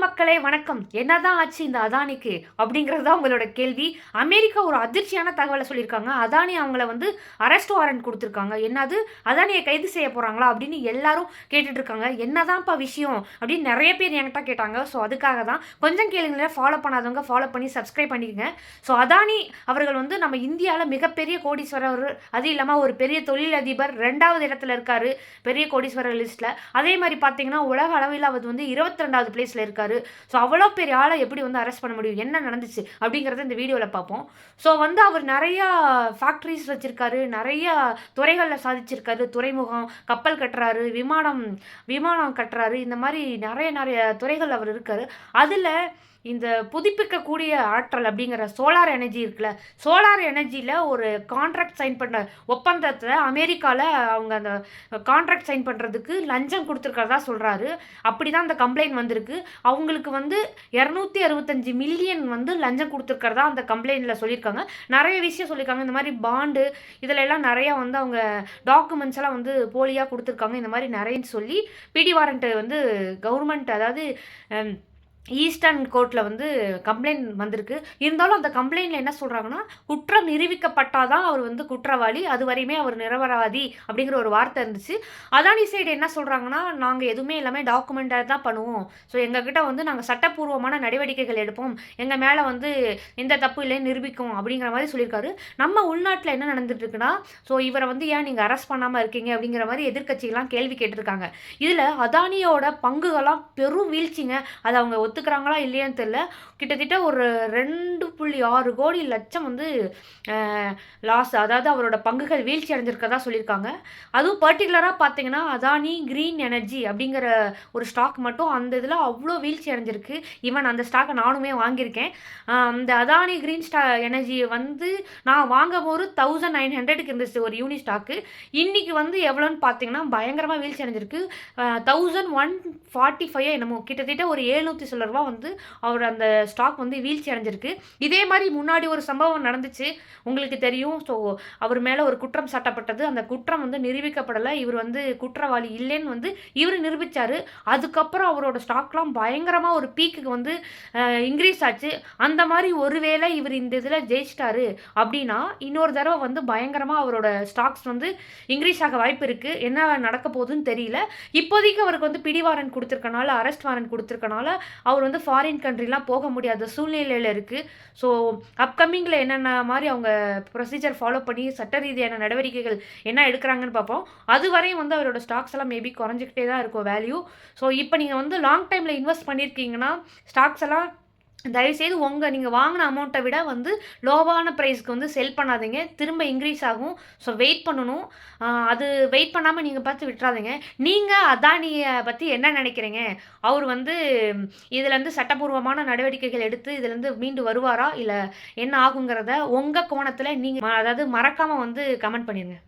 மக்களே வணக்கம். என்னதான் ஆச்சு இந்த அதானிக்கு அப்படிங்கிறது தான் உங்களோட கேள்வி. அமெரிக்கா ஒரு அதிர்ச்சியான தகவலை சொல்லியிருக்காங்க. அதானி அவங்கள வந்து அரெஸ்ட் வாரண்ட் கொடுத்துருக்காங்க. என்னது? அதானியை கைது செய்ய போகிறாங்களா அப்படின்னு எல்லாரும் கேட்டுட்டு இருக்காங்க என்னதான்ப்பா விஷயம் அப்படின்னு நிறைய பேர் என்கிட்ட கேட்டாங்க. ஸோ அதுக்காக தான் கொஞ்சம் கேளுங்களேன். ஃபாலோ பண்ணாதவங்க ஃபாலோ பண்ணி சப்ஸ்கிரைப் பண்ணிக்கங்க. ஸோ அதானி அவர்கள் வந்து நம்ம இந்தியாவில் மிகப்பெரிய கோடீஸ்வரர். அது இல்லாமல் ஒரு பெரிய தொழிலதிபர் ரெண்டாவது இடத்துல இருக்காரு. பெரிய கோடீஸ்வரர் லிஸ்ட்டில் அதே மாதிரி பார்த்தீங்கன்னா உலக அளவில் அவர் வந்து இருபத்தி ரெண்டாவது பிளேஸில் இருக்காரு. ஸோ அவ்வளோ பெரிய ஆளை எப்படி வந்து அரெஸ்ட் பண்ண முடியும்? என்ன நடந்துச்சு? அப்படிங்கிறத இந்த வீடியோவில் பார்ப்போம். ஸோ வந்து அவர் நிறையா ஃபேக்ட்ரிஸ் வச்சுருக்காரு. நிறையா துறைகளில் சாதிச்சிருக்காரு. துறைமுகம் கப்பல் கட்டுறாரு விமானம் விமானம் கட்டுறாரு. இந்த மாதிரி நிறைய நிறைய துறைகள் அவர் இருக்காரு. அதில் இந்த புதுப்பிக்கக்கூடிய ஆற்றல் அப்படிங்கிற சோலார் எனர்ஜி இருக்குல்ல சோலார் எனர்ஜியில் ஒரு கான்ட்ராக்ட் சைன் பண்ண ஒப்பந்தத்தில் அமெரிக்காவில் அவங்க அந்த கான்ட்ராக்ட் சைன் பண்ணுறதுக்கு லஞ்சம் கொடுத்துருக்கறதா சொல்கிறாரு அப்படி தான் அந்த கம்ப்ளைண்ட் வந்திருக்கு. அவங்களுக்கு வந்து இரநூத்தி அறுபத்தஞ்சு மில்லியன் வந்து லஞ்சம் கொடுத்துருக்கறதா அந்த கம்ப்ளைண்ட்டில் சொல்லியிருக்காங்க. நிறைய விஷயம் சொல்லியிருக்காங்க. இந்த மாதிரி பாண்டு இதில் எல்லாம் நிறையா வந்து அவங்க டாக்குமெண்ட்ஸ் எல்லாம் வந்து போலியாக கொடுத்துருக்காங்க. இந்த மாதிரி நிறையன்னு சொல்லி பிடி வாரண்ட்டு வந்து கவர்மெண்ட் அதாவது ஈஸ்டர்ன் கோர்ட்டில் வந்து கம்ப்ளைண்ட் வந்திருக்கு. இருந்தாலும் அந்த கம்ப்ளைண்ட்டில் என்ன சொல்கிறாங்கன்னா குற்றம் நிரூபிக்கப்பட்டால் தான் அவர் வந்து குற்றவாளி அது வரையுமே அவர் நிரபராதி அப்படிங்கிற ஒரு வார்த்தை இருந்துச்சு. அதானி சைடு என்ன சொல்கிறாங்கன்னா நாங்கள் எதுவுமே எல்லாமே டாக்குமெண்ட்டாக தான் பண்ணுவோம். ஸோ எங்ககிட்ட வந்து நாங்கள் சட்டப்பூர்வமான நடவடிக்கைகள் எடுப்போம். எங்கள் மேலே வந்து எந்த தப்பு இல்லைன்னு நிரூபிக்கும் அப்படிங்கிற மாதிரி சொல்லியிருக்காரு. நம்ம உள்நாட்டில் என்ன நடந்துட்டு இருக்குன்னா ஸோ இவரை வந்து ஏன் நீங்கள் அரெஸ்ட் பண்ணாமல் இருக்கீங்க அப்படிங்கிற மாதிரி எதிர்க்கட்சிகள்லாம் கேள்வி கேட்டிருக்காங்க. இதில் அதானியோட பங்குகள்லாம் பெரும் வீழ்ச்சிங்க. அதை அவங்க ஒத்துக்கிறாங்களா இல்லையான்னு தெரில கிட்டத்தட்ட ஒரு ரெண்டு புள்ளி ஆறு கோடி லட்சம் வந்து லாஸ் அதாவது அவரோட பங்குகள் வீழ்ச்சி அடைஞ்சிருக்கதா சொல்லியிருக்காங்க. அதுவும் பர்டிகுலராக பார்த்தீங்கன்னா அதானி க்ரீன் எனர்ஜி அப்படிங்கிற ஒரு ஸ்டாக் மட்டும் அந்த இதில் அவ்வளோ வீழ்ச்சி அடைஞ்சிருக்கு. ஈவன் அந்த ஸ்டாக்கை நானுமே வாங்கியிருக்கேன். அந்த அதானி க்ரீன் ஸ்டா எனர்ஜி வந்து நான் வாங்கும் போது தௌசண்ட் நைன் ஹண்ட்ரடுக்கு இருந்துச்சு ஒரு யூனி ஸ்டாக்கு இன்றைக்கி வந்து எவ்வளோன்னு பார்த்தீங்கன்னா பயங்கரமாக வீழ்ச்சி அடைஞ்சிருக்கு. தௌசண்ட் ஒன் ஃபார்ட்டி ஃபைவ் என்னமோ கிட்டத்தட்ட ஒரு எழுநூற்றி சில ரூபா வந்து அவர் அந்த ஸ்டாக் வந்து வீழ்ச்சி அடைஞ்சிருக்கு. இதே மாதிரி முன்னாடி ஒரு சம்பவம் நடந்துச்சு. உங்களுக்கு தெரியும். ஸோ அவர் மேலே ஒரு குற்றம் சாட்டப்பட்டது. அந்த குற்றம் வந்து நிரூபிக்கப்படலை. இவர் வந்து குற்றவாளி இல்லைன்னு வந்து இவர் நிரூபித்தார் அதுக்கப்புறம் அவரோட ஸ்டாக்லாம் பயங்கரமாக ஒரு பீக்குக்கு வந்து இன்க்ரீஸ் ஆச்சு. அந்த மாதிரி ஒருவேளை இவர் இந்த இதில் ஜெயிச்சிட்டாரு அப்படின்னா இன்னொரு தடவை வந்து பயங்கரமாக அவரோட ஸ்டாக்ஸ் வந்து இன்க்ரீஸ் ஆக வாய்ப்பு இருக்குது என்ன நடக்க போகுதுன்னு தெரியல. இப்போதைக்கு அவருக்கு வந்து பிடி கொடுத்துருக்கனால அரெஸ்ட் வாரன் கொடுத்துருக்கனால அவர் வந்து ஃபாரின் கண்ட்ரிலாம் போக முடியாத சூழ்நிலையில் இருக்குது ஸோ அப்கமிங்கில் என்னென்ன மாதிரி அவங்க ப்ரொசீஜர் ஃபாலோ பண்ணி சட்ட ரீதியான நடவடிக்கைகள் என்ன எடுக்கிறாங்கன்னு பார்ப்போம். அது வரையும் வந்து அவரோட ஸ்டாக்ஸ் எல்லாம் மேபி குறைஞ்சிக்கிட்டே தான் இருக்கும் வேல்யூ ஸோ இப்போ நீங்கள் வந்து லாங் டைமில் இன்வெஸ்ட் பண்ணியிருக்கீங்கன்னா ஸ்டாக்ஸ் எல்லாம் தயவுசெய்து உங்கள் நீங்கள் வாங்கின அமௌண்ட்டை விட வந்து லோவான ப்ரைஸ்க்கு வந்து செல் பண்ணாதீங்க. திரும்ப இன்க்ரீஸ் ஆகும். ஸோ வெயிட் பண்ணணும். அது வெயிட் பண்ணாமல் நீங்கள் பார்த்து விட்டுறாதீங்க. நீங்கள் அதானியை பற்றி என்ன நினைக்கிறீங்க? அவர் வந்து இதுலேருந்து சட்டப்பூர்வமான நடவடிக்கைகள் எடுத்து இதுலேருந்து மீண்டு வருவாரா? இல்லை என்ன ஆகுங்கிறத உங்கள் கோணத்தில் நீங்கள் அதாவது மறக்காமல் வந்து கமெண்ட் பண்ணிடுங்க